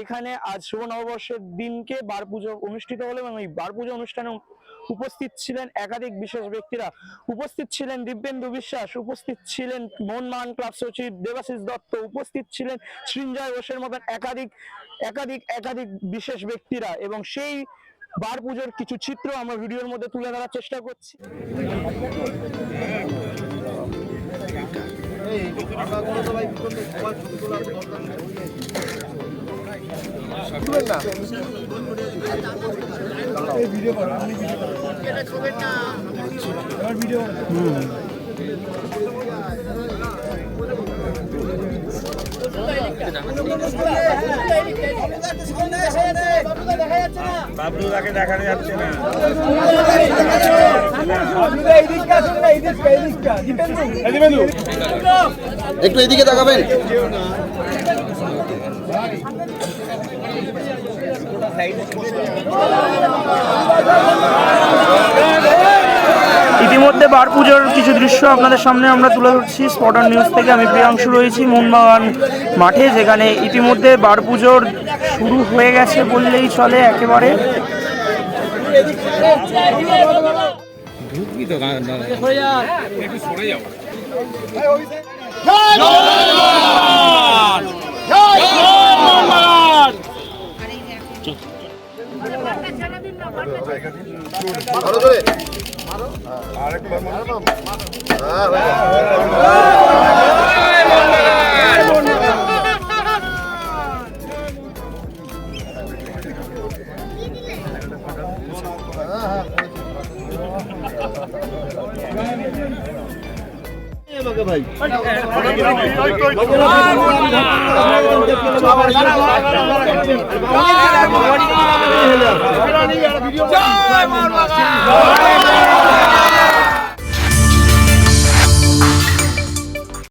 এখানে আজ শুভ দিনকে অনুষ্ঠিত এবং অনুষ্ঠানে উপস্থিত ছিলেন একাধিক বিশেষ ব্যক্তিরা। উপস্থিত ছিলেন দিব্যেন্দু বিশ্বাস, উপস্থিত ছিলেন মোহনবাগান ক্লাব সচিব দেবাশিস দত্ত, উপস্থিত ছিলেন সৃঞ্জয় ঘোষের মতন একাধিক একাধিক একাধিক বিশেষ ব্যক্তিরা। এবং সেই বার পুজোর কিছু চিত্র আমরা ভিডিওর মধ্যে তুলে ধরার চেষ্টা করছি। বাবলুদাকে দেখা যাচ্ছে না। একটু এদিকে তাকাবেন। ইতিমধ্যে বার পুজোর কিছু দৃশ্য আপনাদের সামনে আমরা তুলে ধরছি। স্পটার নিউজ থেকে আমি প্রিয়াংশু রয়েছি মোহনবাগান মাঠে যেখানে ইতিমধ্যে বার পুজোর শুরু হয়ে গেছে বললেই চলে একেবারে। ঢুকবি তো গান একটু